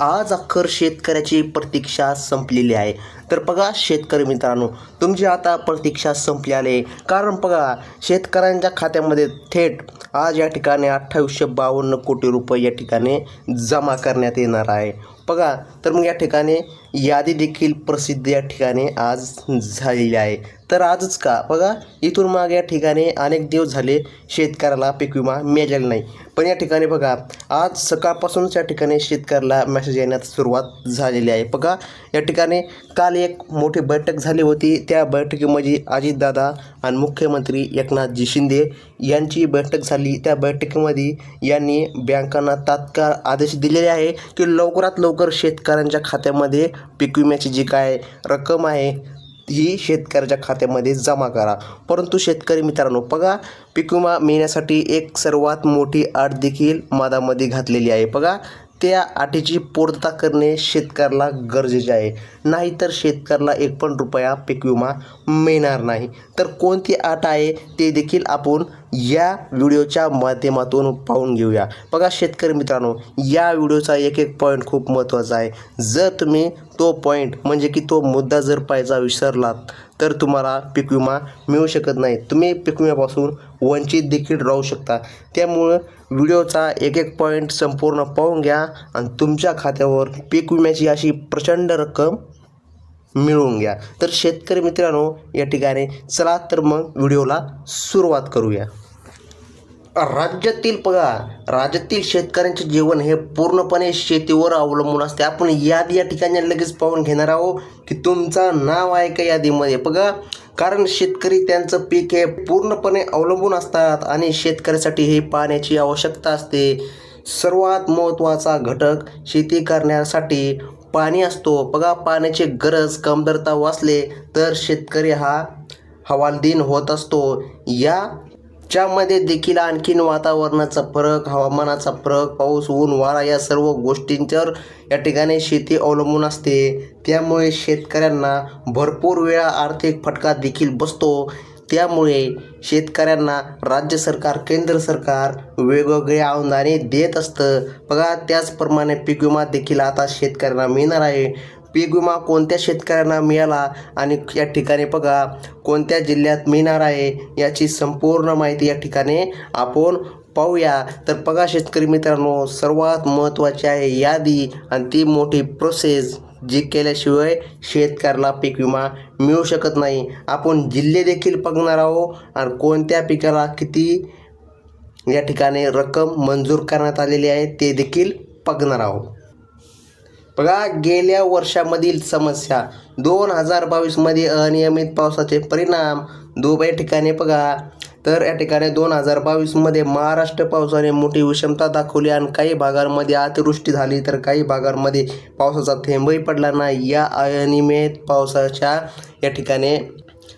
आज अखेर शेतकऱ्याची प्रतीक्षा संपलेली आहे. तर बघा शेतकरी मित्रांनो तुमची आता प्रतीक्षा संपली आहे कारण बघा शेतकऱ्यांच्या खात्यामध्ये थेट आज या ठिकाणी अठ्ठावीसशे बावन्न कोटी रुपये या ठिकाणी जमा करण्यात येणार आहे. बघा तर मग या ठिकाणी यादी देखील प्रसिद्ध या ठिकाणी आज झालेली आहे. तर आजच का? बघा इथून माग या ठिकाणी अनेक दिवस झाले शेतकऱ्याला पीक विमा मिळालेला नाही. पण या ठिकाणी बघा आज सकाळपासूनच या ठिकाणी शेतकऱ्याला मेसेज येण्यास सुरुवात झालेली आहे. बघा या ठिकाणी काल एक मोठी बैठक झाली होती. त्या बैठकीमध्ये अजितदादा आणि मुख्यमंत्री एकनाथजी शिंदे यांची बैठक झाली. त्या बैठकीमध्ये यांनी बँकांना तात्काळ आदेश दिलेले आहे की लवकरात लवकर शेतकऱ्यांच्या खात्यामध्ये पीक विम्याची जी काय रक्कम आहे ही शेतकऱ्याच्या खात्यामध्ये जमा करा. परंतु शेतकरी मित्रांनो बघा पीक विमा मिळण्यासाठी एक सर्वात मोठी अट देखील मधामध्ये घातलेली आहे. बघा त्या अटीची पूर्तता करणे शेतकऱ्याला गरजेचे आहे. नाहीतर शेतकऱ्याला एक पण रुपया पीक विमा मिळणार नाही. तर कोणती अट आहे ते देखील आपण या व्हिडिओच्या माध्यमातून पाहून घेऊया. बघा शेतकरी मित्रांनो या व्हिडिओचा एक एक पॉईंट खूप महत्त्वाचा आहे. जर तुम्ही तो पॉईंट म्हणजे की तो मुद्दा जर पाहायचा विसरलात तर तुम्हाला पीक विमा मिळू शकत नाही. तुम्ही पीक विम्यापासून वंचित देखील राहू शकता. त्यामुळं व्हिडिओचा एक एक पॉईंट संपूर्ण पाहून घ्या आणि तुमच्या खात्यावर पीक विम्याची अशी प्रचंड रक्कम मिळवून घ्या. तर शेतकरी मित्रांनो या ठिकाणी चला तर मग व्हिडिओला सुरुवात करूया. राज्यातील बघा राज्यातील शेतकऱ्यांचे जीवन हे पूर्णपणे शेतीवर अवलंबून असते. आपण यादी या ठिकाणी लगेच पाहून घेणार आहोत की तुमचा नाव आहे का यादीमध्ये. बघा कारण शेतकरी त्यांचं पीक हे पूर्णपणे अवलंबून असतात आणि शेतकऱ्यासाठी हे पाण्याची आवश्यकता असते. सर्वात महत्त्वाचा घटक शेती करण्यासाठी पाणी असतो. बघा पाण्याची गरज कमतरता वाचले तर शेतकरी हा हवालदिन होत असतो. या ज्यामध्ये देखील आणखीन वातावरणाचा फरक हवामानाचा फरक पाऊस ऊन वारा या सर्व गोष्टींच्यावर या ठिकाणी शेती अवलंबून असते. त्यामुळे शेतकऱ्यांना भरपूर वेळा आर्थिक फटका देखील बसतो. त्यामुळे शेतकऱ्यांना राज्य सरकार केंद्र सरकार वेगवेगळे अनुदाने देत असतं. बघा त्याचप्रमाणे पीक विमा देखील आता शेतकऱ्यांना मिळणार आहे. पीक विमा कोणत्या शेतकऱ्यांना मिळाला आणि या ठिकाणी बघा कोणत्या जिल्ह्यात मिळणार आहे याची संपूर्ण माहिती या ठिकाणी आपण पाहूया. तर बघा शेतकरी मित्रांनो सर्वात महत्त्वाची आहे यादी आणि ती मोठी प्रोसेस जी केल्याशिवाय शेतकऱ्याला पीक विमा मिळू शकत नाही. आपण जिल्हे देखील बघणार आहोत आणि कोणत्या पिकाला किती या ठिकाणी रक्कम मंजूर करण्यात आलेली आहे ते देखील बघणार आहोत. बघा गेल्या वर्षामधील समस्या. दोन हजार बावीसमध्ये अनियमित पावसाचे परिणाम दुबई ठिकाणी बघा. तर या ठिकाणी दोन हजार बावीसमध्ये महाराष्ट्र पावसाने मोठी विषमता दाखवली आणि काही भागांमध्ये अतिवृष्टी झाली तर काही भागांमध्ये पावसाचा थेंबही पडला नाही. या अनियमित पावसाच्या या ठिकाणी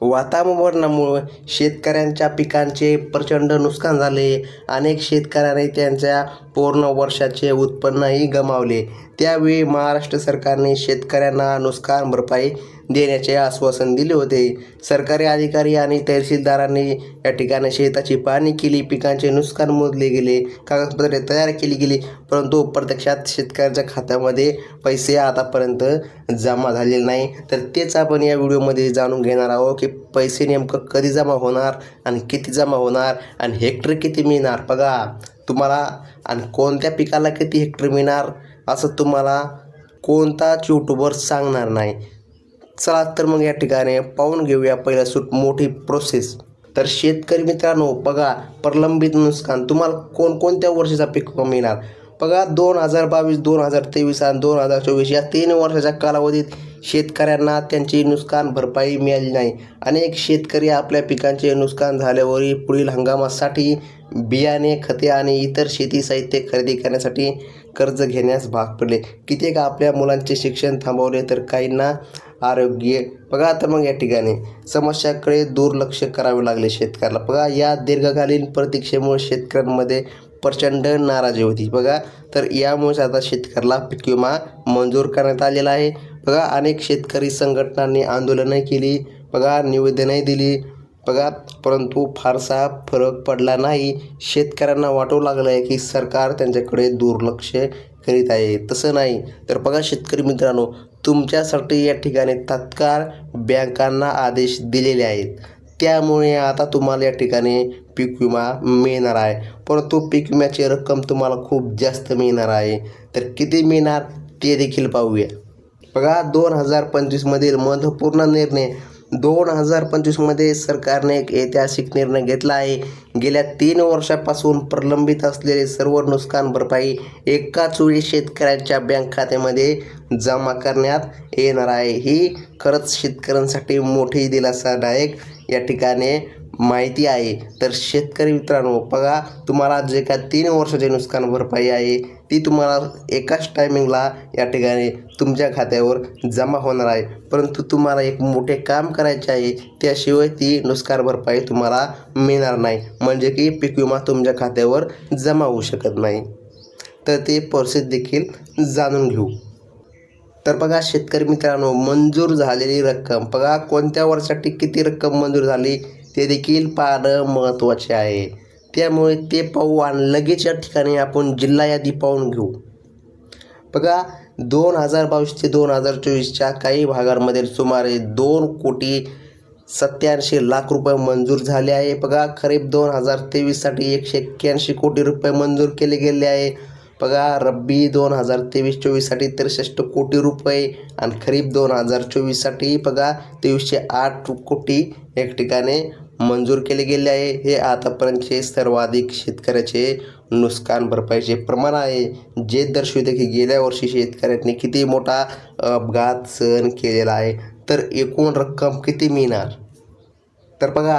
वातावरणामुळे शेतकऱ्यांच्या पिकांचे प्रचंड नुकसान झाले. अनेक शेतकऱ्यांनी त्यांच्या पूर्ण वर्षाचे उत्पन्नही गमावले. त्यावेळी महाराष्ट्र सरकारने शेतकऱ्यांना नुकसान भरपाई देण्याचे आश्वासन दिले होते. सरकारी अधिकारी आणि तहसीलदारांनी या ठिकाणी शेताची पाहणी केली पिकांचे नुकसान मोजले गेले कागदपत्रे तयार केली गेली परंतु प्रत्यक्षात शेतकऱ्यांच्या खात्यामध्ये पैसे आतापर्यंत जमा झालेले नाही. तर तेच आपण या व्हिडिओमध्ये जाणून घेणार आहोत की पैसे नेमकं कधी जमा होणार आणि किती जमा होणार आणि हेक्टर किती मिळणार. बघा तुम्हाला आणि कोणत्या पिकाला किती हेक्टर मिळणार? असं तुम्हाला कोणताच यूट्यूबर सांगणार नाही. चला तर मग या ठिकाणी पाहून घेऊया पहिला सूट मोठी प्रोसेस तर शेतकरी मित्रांनो बघा प्रलंबित नुकसान. तुम्हाला कोणकोणत्या वर्षाचा पीक मिळणार? बघा दोन हजार बावीस दोन हजार तेवीस आणि दोन हजार चोवीस या तीन वर्षाच्या कालावधीत शेतकऱ्यांना त्यांची नुकसान भरपाई मिळाली नाही. अनेक शेतकरी आपल्या पिकांचे नुकसान झाल्यावरही पुढील हंगामासाठी बियाणे खते आणि इतर शेती साहित्य खरेदी करण्यासाठी कर्ज घेण्यास भाग पडले. कित्येक आपल्या मुलांचे शिक्षण थांबवले तर काहींना आरोग्य. बघा आता मग या ठिकाणी. समस्याकडे दुर्लक्ष करावे लागले शेतकऱ्याला. बघा या दीर्घकालीन प्रतीक्षेमुळे शेतकऱ्यांमध्ये प्रचंड नाराजी होती. बघा तर यामुळेच आता शेतकऱ्याला पीक विमा मंजूर करण्यात आलेला आहे. बघा अनेक शेतकरी संघटनांनी आंदोलनही केली. बघा निवेदनही दिली. बघा परंतु फारसा फरक पडला नाही. शेतकऱ्यांना वाटू लागलं आहे की सरकार त्यांच्याकडे दुर्लक्ष करीत आहे. तसं नाही. तर बघा शेतकरी मित्रांनो तुमच्यासाठी या ठिकाणी तत्काळ बँकांना आदेश दिलेले आहेत. त्यामुळे आता तुम्हाला या ठिकाणी पीक विमा मिळणार आहे. परंतु पीक विम्याची रक्कम तुम्हाला खूप जास्त मिळणार आहे. तर किती मिळणार ते देखील पाहूया. बघा दोन हजार पंचवीसमधील महत्त्वपूर्ण निर्णय दोन हजार पंचवीसमध्ये सरकारने एक ऐतिहासिक निर्णय घेतला आहे. गेल्या तीन वर्षापासून प्रलंबित असलेले सर्व नुकसान भरपाई एकाच वेळी शेतकऱ्यांच्या बँक खात्यामध्ये जमा करण्यात येणार आहे. ही खरंच शेतकऱ्यांसाठी मोठी दिलासादायक या ठिकाणी माहिती आहे. तर शेतकरी मित्रांनो बघा तुम्हाला जे काय तीन वर्षाचे नुकसान भरपाई आहे. ती तुम्हाला एकाच टायमिंगला या ठिकाणी तुमच्या खात्यावर जमा होणार आहे. परंतु तुम्हाला एक मोठे काम करायचे आहे त्याशिवाय ती नुकसान भरपाई तुम्हाला मिळणार नाही. म्हणजे की पीक विमा तुमच्या खात्यावर जमा होऊ शकत नाही. तर ते प्रोसेस देखील जाणून घेऊ. तर बघा शेतकरी मित्रांनो मंजूर झालेली रक्कम. बघा कोणत्या वर्षासाठी किती रक्कम मंजूर झाली ते देखील पाहणं महत्त्वाचे आहे. त्यामुळे ते पाहू आणि लगेच या ठिकाणी आपण जिल्हा यादी पाहून घेऊ. बघा दोन हजार बावीस ते दोन हजार चोवीसच्या काही भागांमध्ये सुमारे दोन कोटी सत्याऐंशी लाख रुपये मंजूर झाले आहे. बघा खरीप दोन हजार तेवीससाठी एकशे एक्क्याऐंशी कोटी रुपये मंजूर केले गेले आहे. बघा रब्बी दोन हजार तेवीस चोवीससाठी त्रेसष्ट कोटी रुपये आणि खरीप दोन हजार चोवीससाठी बघा तेवीसशे आठ कोटी एक ठिकाणी मंजूर केले गेले आहे. हे आतापर्यंतचे सर्वाधिक शेतकऱ्याचे नुकसान भरपाईचे प्रमाण आहे. जे दर्शविते की गेल्या वर्षी शेतकऱ्यांनी किती मोठा अपघात सहन केलेला आहे. तर एकूण रक्कम किती मिळणार? तर बघा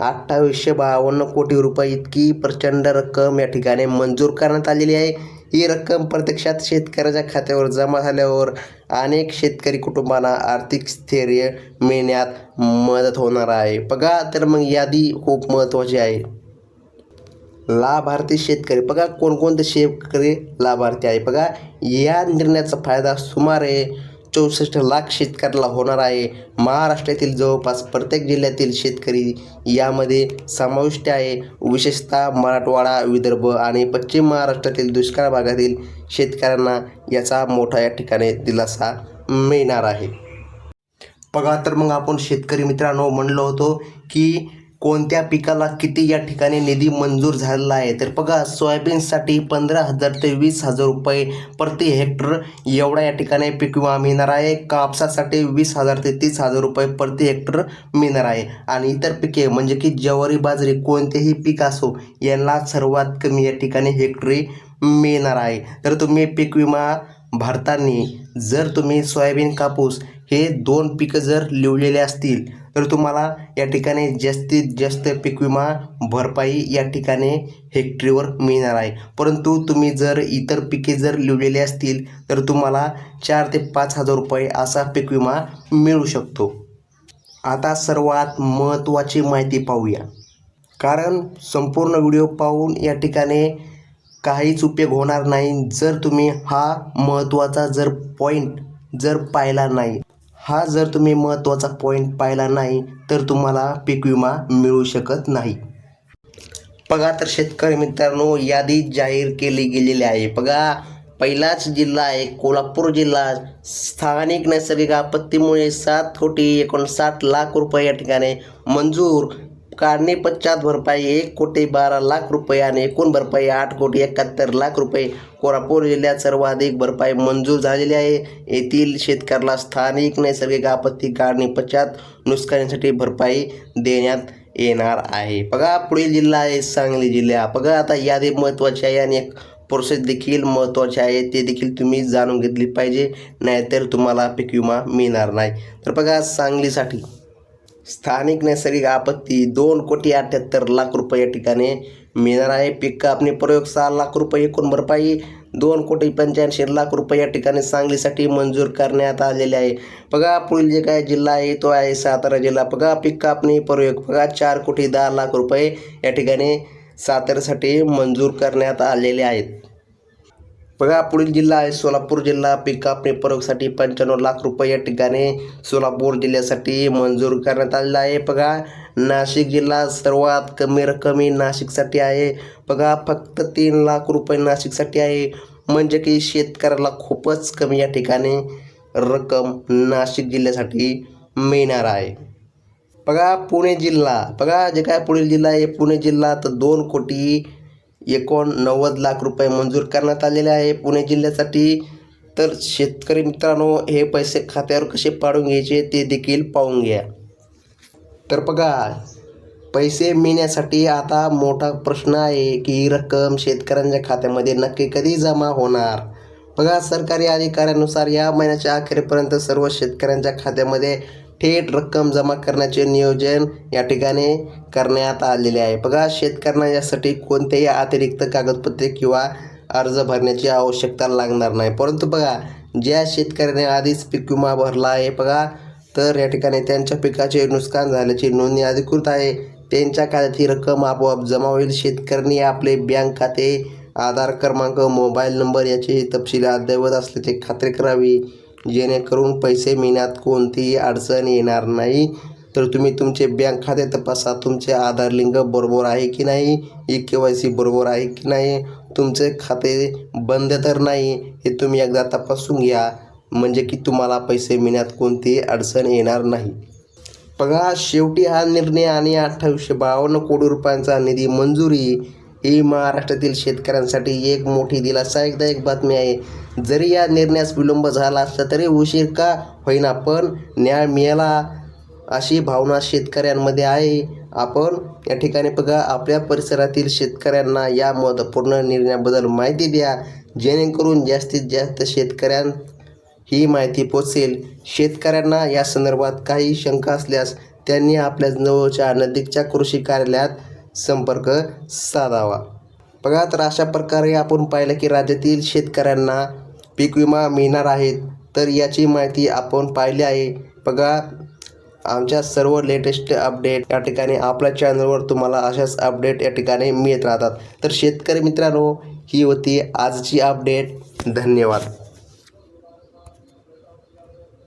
अठ्ठावीसशे बावन्न कोटी रुपये इतकी प्रचंड रक्कम या ठिकाणी मंजूर करण्यात आलेली आहे. ही रक्कम प्रत्यक्षात शेतकऱ्याच्या खात्यावर जमा झाल्यावर अनेक शेतकरी कुटुंबांना आर्थिक स्थैर्य मिळण्यात मदत होणार आहे. बघा तर मग यादी खूप महत्त्वाची आहे. लाभार्थी शेतकरी. बघा कोणकोणते शेतकरी लाभार्थी आहे. बघा या निर्णयाचा फायदा सुमारे चौसष्ट लाख शेतकऱ्याला होणार आहे. महाराष्ट्रातील जवळपास प्रत्येक जिल्ह्यातील शेतकरी यामध्ये समाविष्ट आहे. विशेषतः मराठवाडा विदर्भ आणि पश्चिम महाराष्ट्रातील दुष्काळ भागातील शेतकऱ्यांना याचा मोठा या ठिकाणी दिलासा मिळणार आहे. बघा तर मग आपण शेतकरी मित्रांनो म्हणलो होतो की कोणत्या पिकाला किती या ठिकाणी निधी मंजूर झालेला आहे? तर बघा सोयाबीनसाठी पंधरा हजार ते वीस हजार रुपये प्रति हेक्टर एवढा या ठिकाणी पीक विमा मिळणार आहे. कापसासाठी वीस हजार ते तीस हजार रुपये प्रति हेक्टर मिळणार आहे. आणि इतर पिके म्हणजे की ज्वारी बाजरी कोणतेही पीक असो यांना सर्वात कमी या ठिकाणी हेक्टरी मिळणार आहे. तर तुम्ही पीक विमा भरताना जर तुम्ही सोयाबीन कापूस हे दोन पिकं जर लिवलेले असतील तर तुम्हाला या ठिकाणी जास्तीत जास्त पीक विमा भरपाई या ठिकाणी हेक्टरीवर मिळणार आहे. परंतु तुम्ही जर इतर पिके जर लिहिलेली असतील तर तुम्हाला चार ते पाच हजार रुपये असा पीक विमा मिळू शकतो. आता सर्वात महत्त्वाची माहिती पाहूया. कारण संपूर्ण व्हिडिओ पाहून या ठिकाणी काहीच उपयोग होणार नाही जर तुम्ही हा महत्त्वाचा जर पॉईंट जर पाहिला नाही. हा जर तुम्ही महत्त्वाचा पॉईंट पाहिला नाही तर तुम्हाला पीक विमा मिळू शकत नाही. बघा तर शेतकरी मित्रांनो यादी जाहीर केली गेलेली आहे. बघा पहिलाच जिल्हा आहे कोल्हापूर जिल्हा. स्थानिक नैसर्गिक आपत्तीमुळे सात कोटी एकोणसाठ लाख रुपये या ठिकाणी मंजूर. काढणी पश्चात भरपाई एक कोटी बारा लाख रुपये आणि एकूण भरपाई आठ कोटी एकाहत्तर लाख रुपये कोल्हापूर जिल्ह्यात सर्वाधिक भरपाई मंजूर झालेली आहे. येथील शेतकऱ्याला स्थानिक नैसर्गिक आपत्ती काढणी पश्चात नुकसानीसाठी भरपाई देण्यात येणार आहे. बघा पुढील जिल्हा आहे सांगली जिल्हा. बघा आता यादी महत्त्वाची आहे आणि एक प्रोसेस देखील महत्त्वाचे आहे. ते देखील तुम्ही जाणून घेतली पाहिजे. नाहीतर तुम्हाला पीक विमा मिळणार नाही. तर बघा सांगलीसाठी स्थानिक नैसर्गिक आपत्ती दोन कोटी अठ्ठ्याहत्तर लाख रुपये या ठिकाणी मिळणार आहे. पीक कापणी प्रयोग सहा लाख रुपये एकूण भरपाई दोन कोटी पंच्याऐंशी लाख रुपये या ठिकाणी सांगलीसाठी मंजूर करण्यात आलेले आहे. बघा पुढील जे काय जिल्हा आहे तो आहे सातारा जिल्हा. बघा पीक कापणी प्रयोग. बघा चार कोटी दहा लाख रुपये या ठिकाणी साताऱ्यासाठी मंजूर करण्यात आलेले आहेत. बघा पुढील जिल्हा आहे. सोलापूर जिल्हा पीक कापणी प्रयोगसाठी पंच्याण्णव लाख रुपये या ठिकाणी सोलापूर जिल्ह्यासाठी मंजूर करण्यात आलेला आहे. बघा नाशिक जिल्हा सर्वात कमी रक्कमी नाशिकसाठी आहे. बघा फक्त तीन लाख रुपये नाशिकसाठी आहे. म्हणजे की शेतकऱ्याला खूपच कमी या ठिकाणी रक्कम नाशिक जिल्ह्यासाठी मिळणार आहे. बघा पुणे जिल्हा. बघा जे काय पुणे जिल्हा आहे. पुणे जिल्हा तर दोन कोटी एकोणनव्वद लाख रुपये मंजूर करण्यात आलेले आहे. पुणे जिल्ह्यासाठी तर शेतकरी मित्रांनो हे पैसे खात्यावर कसे पाडून घ्यायचे ते देखील पाहून घ्या. तर बघा पैसे मिळण्यासाठी आता मोठा प्रश्न आहे की ही रक्कम शेतकऱ्यांच्या खात्यामध्ये नक्की कधी जमा होणार? बघा सरकारी अधिकाऱ्यानुसार या महिन्याच्या अखेरीपर्यंत सर्व शेतकऱ्यांच्या खात्यामध्ये थेट रक्कम जमा करण्याचे नियोजन या ठिकाणी करण्यात आलेले आहे. बघा शेतकऱ्यांना यासाठी कोणतेही अतिरिक्त कागदपत्रे किंवा अर्ज भरण्याची आवश्यकता लागणार नाही. परंतु बघा ज्या शेतकऱ्याने आधीच पीक विमा भरला आहे बघा तर या ठिकाणी त्यांच्या पिकाचे नुकसान झाल्याची नोंदणी अधिकृत आहे. त्यांच्या खात्यात ही रक्कम आपोआप जमा होईल. शेतकऱ्यांनी आपले बँक खाते आधार क्रमांक मोबाईल नंबर याचे तपशील अद्ययावत असल्याची खात्री करावी. जेणेकरून पैसे मिळण्यात कोणतीही अडचण येणार नाही. तर तुम्ही तुमचे बँक खाते तपासा. तुमचे आधार लिंक बरोबर आहे की नाही? ई के वाय सी बरोबर आहे की नाही? तुमचे खाते बंद तर नाही हे तुम्ही एकदा तपासून घ्या. म्हणजे की तुम्हाला पैसे मिळण्यात कोणतीही अडचण येणार नाही. बघा शेवटी हा निर्णय आणि अठ्ठावीसशे बावन्न कोटी रुपयांचा निधी मंजुरी. ही महाराष्ट्रातील शेतकऱ्यांसाठी एक मोठी दिलासादायक बातमी आहे. जरी या निर्णयास विलंब झाला असला तरी उशीर का होईना पण न्याय मिळाला अशी भावना शेतकऱ्यांमध्ये आहे. आपण या ठिकाणी बघा आपल्या परिसरातील शेतकऱ्यांना या महत्त्वपूर्ण निर्णयाबद्दल माहिती द्या. जेणेकरून जास्तीत जास्त शेतकऱ्यां ही माहिती पोचेल. शेतकऱ्यांना या संदर्भात काही शंका असल्यास त्यांनी आपल्या जवळच्या नजीकच्या कृषी कार्यालयात संपर्क साधावा. बघा तर अशा प्रकारे आपण पाहिलं की राज्यातील शेतकऱ्यांना पीक विमा मिळणार आहेत तर याची माहिती आपण पाहिली आहे. बघा आमच्या सर्व लेटेस्ट अपडेट या ठिकाणी आपल्या चॅनलवर तुम्हाला अशाच अपडेट या ठिकाणी मिळत राहतात. तर शेतकरी मित्रांनो ही होती आजची अपडेट. धन्यवाद.